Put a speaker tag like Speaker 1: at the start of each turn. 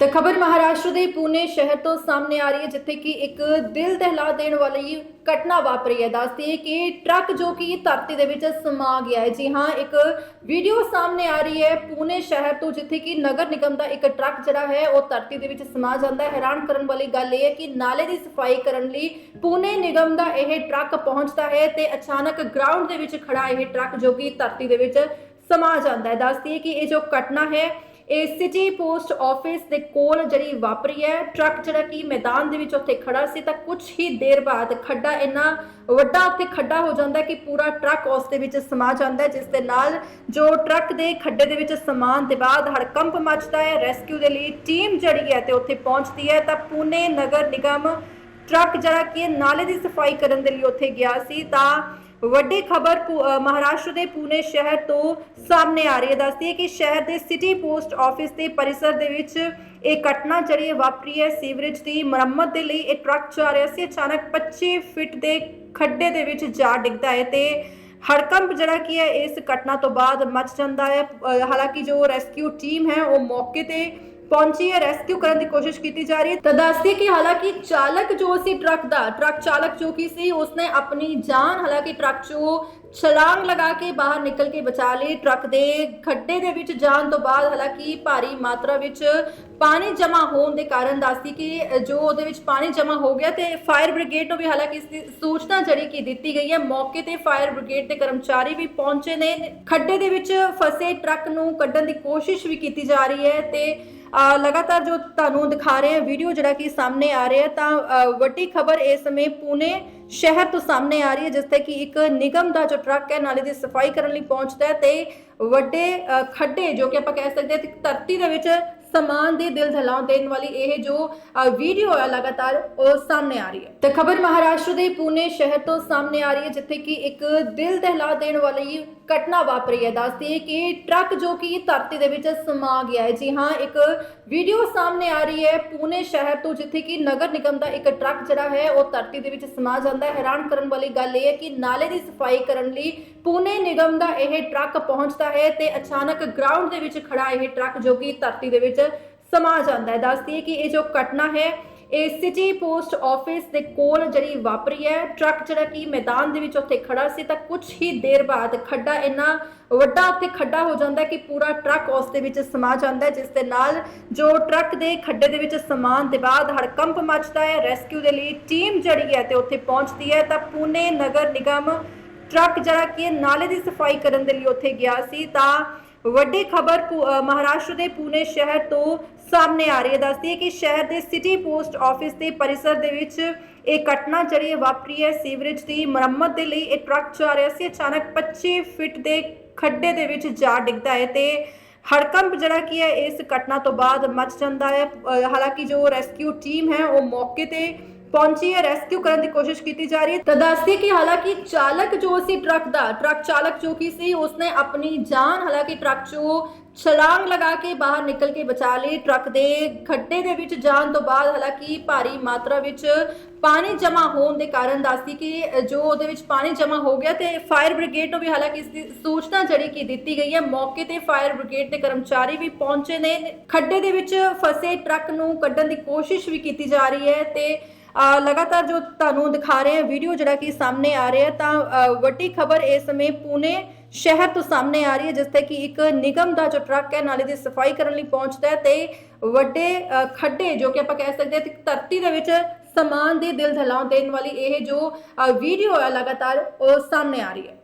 Speaker 1: ਤੇ ਖਬਰ ਮਹਾਰਾਸ਼ਟਰ ਦੇ ਪੂਨੇ ਸ਼ਹਿਰ ਤੋਂ ਸਾਹਮਣੇ ਆ ਰਹੀ ਹੈ, ਜਿੱਥੇ ਕਿ ਇੱਕ ਦਿਲ ਦਹਿਲਾ ਦੇਣ ਵਾਲੀ ਘਟਨਾ ਵਾਪਰੀ ਹੈ। ਦੱਸਦੀ ਹੈ ਕਿ ਟਰੱਕ ਜੋ ਕਿ ਧਰਤੀ ਦੇ ਵਿੱਚ ਸਮਾ ਗਿਆ ਹੈ। ਜੀ ਹਾਂ, ਇੱਕ ਵੀਡੀਓ ਸਾਹਮਣੇ ਆ ਰਹੀ ਹੈ ਪੂਨੇ ਸ਼ਹਿਰ ਤੋਂ, ਜਿੱਥੇ ਕਿ ਨਗਰ ਨਿਗਮ ਦਾ ਇੱਕ ਟਰੱਕ ਜਿਹੜਾ ਹੈ, ਉਹ ਧਰਤੀ ਦੇ ਵਿੱਚ ਸਮਾ ਜਾਂਦਾ ਹੈ। ਹੈਰਾਨ ਕਰਨ ਵਾਲੀ ਗੱਲ ਇਹ ਹੈ ਕਿ ਨਾਲੇ ਦੀ ਸਫ਼ਾਈ ਕਰਨ ਲਈ ਪੂਨੇ ਨਿਗਮ ਦਾ ਇਹ ਟਰੱਕ ਪਹੁੰਚਦਾ ਹੈ ਤੇ ਅਚਾਨਕ ਗਰਾਊਂਡ ਦੇ ਵਿੱਚ ਖੜਾ ਇਹ ਟਰੱਕ ਜੋ ਕਿ ਧਰਤੀ ਦੇ ਵਿੱਚ ਸਮਾ ਜਾਂਦਾ ਹੈ। ਦੱਸਦੀ ਹੈ ਕਿ ਇਹ ਜੋ ਘਟਨਾ ਹੈ ਇਹ ਸਿਟੀ ਪੋਸਟ ਆਫਿਸ ਦੇ ਕੋਲ ਜਿਹੜੀ ਵਾਪਰੀ ਹੈ, ਟਰੱਕ ਜਿਹੜਾ ਕਿ ਮੈਦਾਨ ਦੇ ਵਿੱਚ ਉੱਥੇ ਖੜਾ ਸੀ, ਤਾਂ ਕੁਝ ਹੀ ਦੇਰ ਬਾਅਦ ਖੱਡਾ ਇੰਨਾ ਵੱਡਾ ਉੱਥੇ ਖੱਡਾ ਹੋ ਜਾਂਦਾ ਕਿ ਪੂਰਾ ਟਰੱਕ ਉਸ ਦੇ ਵਿੱਚ ਸਮਾ ਜਾਂਦਾ ਹੈ, ਜਿਸ ਦੇ ਨਾਲ ਜੋ ਟਰੱਕ ਦੇ ਖੱਡੇ ਦੇ ਵਿੱਚ ਸਮਾਨ ਦੇ ਬਾਅਦ ਹੜਕੰਪ ਮਚਦਾ ਹੈ, ਰੈਸਕਿਊ ਦੇ ਲਈ ਟੀਮ ਜਿਹੜੀ ਹੈ ਤੇ ਉੱਥੇ ਪਹੁੰਚਦੀ ਹੈ, ਤਾਂ ਪੂਨੇ ਨਗਰ ਨਿਗਮ ਟਰੱਕ ਜਿਹੜਾ ਕਿ ਨਾਲੇ ਦੀ ਸਫ਼ਾਈ ਕਰਨ ਦੇ ਲਈ ਉੱਥੇ ਗਿਆ ਸੀ, ਤਾਂ ਵੱਡੀ ਖਬਰ ਮਹਾਰਾਸ਼ਟਰ ਦੇ ਪੂਨੇ ਸ਼ਹਿਰ ਤੋਂ ਸਾਹਮਣੇ ਆ ਰਹੀ ਹੈ। ਦੱਸਦੀ ਹੈ ਕਿ ਸ਼ਹਿਰ ਦੇ ਸਿਟੀ ਪੋਸਟ ਆਫਿਸ ਦੇ ਪਰਿਸਰ ਦੇ ਵਿੱਚ ਇਹ ਘਟਨਾ ਜਿਹੜੀ ਹੈ ਵਾਪਰੀ ਹੈ। ਸੀਵਰੇਜ ਦੀ ਮੁਰੰਮਤ ਦੇ ਲਈ ਇਹ ਟਰੱਕ ਜਾ ਰਿਹਾ ਸੀ। ਅਚਾਨਕ 25 ਫਿਟ ਦੇ ਖੱਡੇ ਦੇ ਵਿੱਚ ਜਾ ਡਿੱਗਦਾ ਹੈ ਤੇ ਹੜਕੰਪ ਜਿਹੜਾ ਕੀ ਹੈ ਇਸ ਘਟਨਾ ਤੋਂ ਬਾਅਦ ਮਚ ਜਾਂਦਾ ਹੈ। ਅ, ਹਾਲਾਂਕਿ ਜੋ ਰੈਸਕਿਊ ਟੀਮ ਹੈ ਉਹ ਮੌਕੇ ਤੇ ਪਹੁੰਚੀ ਹੈ ਰੈਸਕਿਊ ਕਰਨ ਦੀ ਕੋਸ਼ਿਸ਼ ਕੀਤੀ ਜਾ ਰਹੀ ਹੈ। ਤਾਂ ਦੱਸਦੀ ਕਿ ਹਾਲਾਂਕਿ ਚਾਲਕ ਜੋ ਸੀ ਟਰੱਕ ਦਾ, ਟਰੱਕ ਚਾਲਕ ਜੋ ਕੀ ਸੀ, ਉਸਨੇ ਆਪਣੀ ਜਾਨ, ਹਾਲਾਂਕਿ ਟਰੱਕ ਚੋਂ ਛਲਾਂਗ ਲਗਾ ਕੇ ਬਾਹਰ ਨਿਕਲ ਕੇ ਬਚਾ ਲਈ। ਟਰੱਕ ਦੇ ਖੱਡੇ ਦੇ ਵਿੱਚ ਜਾਣ ਤੋਂ ਬਾਅਦ ਹਾਲਾਂਕਿ ਭਾਰੀ ਮਾਤਰਾ ਵਿੱਚ ਪਾਣੀ ਜਮ੍ਹਾਂ ਹੋਣ ਦੇ ਕਾਰਨ ਦੱਸਦੀ ਕਿ ਜੋ ਉਹਦੇ ਵਿੱਚ ਪਾਣੀ ਜਮ੍ਹਾਂ ਹੋ ਗਿਆ ਤੇ ਫਾਇਰ ਬ੍ਰਿਗੇਡ ਨੂੰ ਵੀ ਹਾਲਾਂਕਿ ਇਸ ਦੀ ਸੂਚਨਾ ਜਿਹੜੀ ਕਿ ਦਿੱਤੀ ਗਈ ਹੈ, ਮੌਕੇ ਤੇ ਫਾਇਰ ਬ੍ਰਿਗੇਡ ਦੇ ਕਰਮਚਾਰੀ ਵੀ ਪਹੁੰਚੇ ਨੇ। ਖੱਡੇ ਦੇ ਵਿੱਚ ਫਸੇ ਟਰੱਕ ਨੂੰ ਕੱਢਣ ਦੀ ਕੋਸ਼ਿਸ਼ ਵੀ ਕੀਤੀ ਜਾ ਰਹੀ ਹੈ ਤੇ ਲਗਾਤਾਰ ਜੋ ਤੁਹਾਨੂੰ ਦਿਖਾ ਰਹੇ ਹਾਂ ਵੀਡੀਓ ਜਿਹੜਾ ਕਿ ਸਾਹਮਣੇ ਆ ਰਿਹਾ ਤਾਂ ਅ, ਵੱਡੀ ਖਬਰ ਇਸ ਸਮੇਂ ਪੂਨੇ ਸ਼ਹਿਰ ਤੋਂ ਸਾਹਮਣੇ ਆ ਰਹੀ ਹੈ ਜਿਸ ਤੇ ਕਿ ਇੱਕ ਨਿਗਮ ਦਾ ਜੋ ਟਰੱਕ ਹੈ ਨਾਲੇ ਦੀ ਸਫ਼ਾਈ ਕਰਨ ਲਈ ਪਹੁੰਚਦਾ ਹੈ ਤੇ ਵੱਡੇ ਅ, ਖੱਡੇ ਜੋ ਕਿ ਆਪਾਂ ਕਹਿ ਸਕਦੇ ਹਾਂ ਧਰਤੀ ਦੇ ਵਿੱਚ ਸਮਾਨ ਦੇ ਦਿਲ ਦਹਿਲਾ ਦੇਣ ਵਾਲੀ ਇਹ ਜੋ ਵੀਡੀਓ ਹੈ ਲਗਾਤਾਰ, ਉਹ ਸਾਹਮਣੇ ਆ ਰਹੀ ਹੈ। ਤੇ ਖਬਰ ਮਹਾਰਾਸ਼ਟਰ ਦੇ ਪੂਨੇ ਸ਼ਹਿਰ ਤੋਂ ਸਾਹਮਣੇ ਆ ਰਹੀ ਹੈ, ਜਿੱਥੇ ਕਿ ਇੱਕ ਦਿਲ ਦਹਿਲਾ ਦੇਣ ਵਾਲੀ ਘਟਨਾ ਵਾਪਰੀ ਹੈ। ਦੱਸਦੀ ਹੈ ਕਿ ਟਰੱਕ ਜੋ ਕਿ ਧਰਤੀ ਦੇ ਵਿੱਚ ਸਮਾ ਗਿਆ ਹੈ, ਜੀ ਹਾਂ, ਇੱਕ ਵੀਡੀਓ ਸਾਹਮਣੇ ਆ ਰਹੀ ਹੈ ਪੂਨੇ ਸ਼ਹਿਰ ਤੋਂ, ਜਿੱਥੇ ਕਿ ਨਗਰ ਨਿਗਮ ਦਾ ਇੱਕ ਟਰੱਕ ਜਿਹੜਾ ਹੈ, ਉਹ ਧਰਤੀ ਦੇ ਵਿੱਚ ਸਮਾ ਜਾਂਦਾ ਹੈ। ਹੈਰਾਨ ਕਰਨ ਵਾਲੀ ਗੱਲ ਇਹ ਹੈ ਕਿ ਨਾਲੇ ਦੀ ਸਫ਼ਾਈ ਕਰਨ ਲਈ ਪੂਨੇ ਨਿਗਮ ਦਾ ਇਹ ਟਰੱਕ ਪਹੁੰਚਦਾ ਹੈ ਤੇ ਅਚਾਨਕ ਗਰਾਊਂਡ ਦੇ ਵਿੱਚ ਖੜਾ ਇਹ ਟਰੱਕ ਜੋ ਕਿ ਧਰਤੀ ਦੇ ਵਿੱਚ ਸਮਾ ਜਾਂਦਾ ਹੈ। ਦੱਸਦੀ ਹੈ ਕਿ ਇਹ ਜੋ ਘਟਨਾ ਹੈ, ਇਹ ਸਿਟੀ ਪੋਸਟ ਆਫਿਸ ਦੇ ਕੋਲ ਜਿਹੜੀ ਵਾਪਰੀ ਹੈ ਟਰੱਕ ਜਿਹੜਾ ਕਿ ਮੈਦਾਨ ਦੇ ਵਿੱਚ ਉੱਥੇ ਖੜਾ ਸੀ, ਤਾਂ ਕੁਝ ਹੀ ਦੇਰ ਬਾਅਦ ਖੱਡਾ ਇੰਨਾ ਵੱਡਾ ਉੱਥੇ ਖੱਡਾ ਹੋ ਜਾਂਦਾ ਕਿ ਪੂਰਾ ਟਰੱਕ ਉਸ ਦੇ ਵਿੱਚ ਸਮਾ ਜਾਂਦਾ ਹੈ, ਜਿਸ ਦੇ ਨਾਲ ਜੋ ਟਰੱਕ ਦੇ ਖੱਡੇ ਦੇ ਵਿੱਚ ਸਮਾਨ ਦੇ ਬਾਅਦ ਹੜਕੰਪ ਮਚਦਾ ਹੈ। ਰੈਸਕਿਊ ਦੇ ਲਈ ਟੀਮ ਜਿਹੜੀ ਹੈ ਤੇ ਉੱਥੇ ਪਹੁੰਚਦੀ ਹੈ, ਤਾਂ ਪੂਨੇ ਨਗਰ ਨਿਗਮ ਟਰੱਕ ਜਿਹੜਾ ਕਿ ਨਾਲੇ ਦੀ ਸਫ਼ਾਈ ਕਰਨ ਦੇ ਲਈ ਉੱਥੇ ਗਿਆ ਸੀ, ਤਾਂ ਵੱਡੀ ਖਬਰ ਪੁ- ਮਹਾਰਾਸ਼ਟਰ ਦੇ ਪੂਨੇ ਸ਼ਹਿਰ ਤੋਂ ਸਾਹਮਣੇ ਆ ਰਹੀ ਹੈ। ਦੱਸਦੀ ਹੈ ਕਿ ਸ਼ਹਿਰ ਦੇ ਸਿਟੀ ਪੋਸਟ ਆਫਿਸ ਦੇ ਪਰਿਸਰ ਦੇ ਵਿੱਚ ਇਹ ਘਟਨਾ ਜਿਹੜੀ ਹੈ, ਵਾਪਰੀ ਹੈ। ਸੀਵਰੇਜ ਦੀ ਮੁਰੰਮਤ ਦੇ ਲਈ ਇਹ ਟਰੱਕ ਜਾ ਰਿਹਾ ਸੀ। ਅਚਾਨਕ 25 ਫਿਟ ਦੇ ਖੱਡੇ ਦੇ ਵਿੱਚ ਜਾ ਡਿੱਗਦਾ ਹੈ ਤੇ ਹੜਕੰਪ ਜਿਹੜਾ ਕੀ ਹੈ, ਇਸ ਘਟਨਾ ਤੋਂ ਬਾਅਦ ਮਚ ਜਾਂਦਾ ਹੈ। ਹਾਲਾਂਕਿ ਜੋ ਰੈਸਕਿਊ ਟੀਮ ਹੈ, ਉਹ ਮੌਕੇ ਤੇ ਪਹੁੰਚੀ ਹੈ ਰੈਸਕਿਊ ਕਰਨ ਦੀ ਕੋਸ਼ਿਸ਼ ਕੀਤੀ ਜਾ ਰਹੀ ਹੈ। ਤਾਂ ਦੱਸਦੀ ਕਿ ਹਾਲਾਂਕਿ ਚਾਲਕ ਜੋ ਸੀ ਟਰੱਕ ਦਾ, ਟਰੱਕ ਚਾਲਕ ਜੋ ਕੀ ਸੀ, ਉਸਨੇ ਆਪਣੀ ਜਾਨ, ਹਾਲਾਂਕਿ ਟਰੱਕ ਚੋਂ ਛਲਾਂਗ ਲਗਾ ਕੇ ਬਾਹਰ ਨਿਕਲ ਕੇ ਬਚਾ ਲਈ। ਟਰੱਕ ਦੇ ਖੱਡੇ ਦੇ ਵਿੱਚ ਜਾਣ ਤੋਂ ਬਾਅਦ, ਹਾਲਾਂਕਿ ਭਾਰੀ ਮਾਤਰਾ ਵਿੱਚ ਪਾਣੀ ਜਮ੍ਹਾਂ ਹੋਣ ਦੇ ਕਾਰਨ ਦੱਸਦੀ ਕਿ ਜੋ ਉਹਦੇ ਵਿੱਚ ਪਾਣੀ ਜਮ੍ਹਾਂ ਹੋ ਗਿਆ ਤੇ ਫਾਇਰ ਬ੍ਰਿਗੇਡ ਨੂੰ ਵੀ ਹਾਲਾਂਕਿ ਇਸ ਦੀ ਸੂਚਨਾ ਜਿਹੜੀ ਕਿ ਦਿੱਤੀ ਗਈ ਹੈ, ਮੌਕੇ ਤੇ ਫਾਇਰ ਬ੍ਰਿਗੇਡ ਦੇ ਕਰਮਚਾਰੀ ਵੀ ਪਹੁੰਚੇ ਨੇ। ਖੱਡੇ ਦੇ ਵਿੱਚ ਫਸੇ ਟਰੱਕ ਨੂੰ ਕੱਢਣ ਦੀ ਕੋਸ਼ਿਸ਼ ਵੀ ਕੀਤੀ ਜਾ ਰਹੀ ਹੈ ਤੇ ਲਗਾਤਾਰ ਜੋ ਤੁਹਾਨੂੰ ਦਿਖਾ ਰਹੇ ਹਾਂ ਵੀਡੀਓ ਜਿਹੜਾ ਕਿ ਸਾਹਮਣੇ ਆ ਰਿਹਾ ਤਾਂ ਵੱਡੀ ਖਬਰ ਇਸ ਸਮੇਂ ਪੂਨੇ ਸ਼ਹਿਰ ਤੋਂ ਸਾਹਮਣੇ ਆ ਰਹੀ ਹੈ ਜਿਸ ਤੇ ਕਿ ਇੱਕ ਨਿਗਮ ਦਾ ਜੋ ਟਰੱਕ ਹੈ ਨਾਲੇ ਦੀ ਸਫ਼ਾਈ ਕਰਨ ਲਈ ਪਹੁੰਚਦਾ ਹੈ ਤੇ ਵੱਡੇ ਅ, ਖੱਡੇ ਜੋ ਕਿ ਆਪਾਂ ਕਹਿ ਸਕਦੇ ਹਾਂ ਧਰਤੀ ਦੇ ਵਿੱਚ ਸਮਾਨ ਦੀ ਦਿਲ ਦਹਿਲਾ ਦੇਣ ਵਾਲੀ ਇਹ ਜੋ ਵੀਡੀਓ ਹੈ ਲਗਾਤਾਰ ਉਹ ਸਾਹਮਣੇ ਆ ਰਹੀ ਹੈ।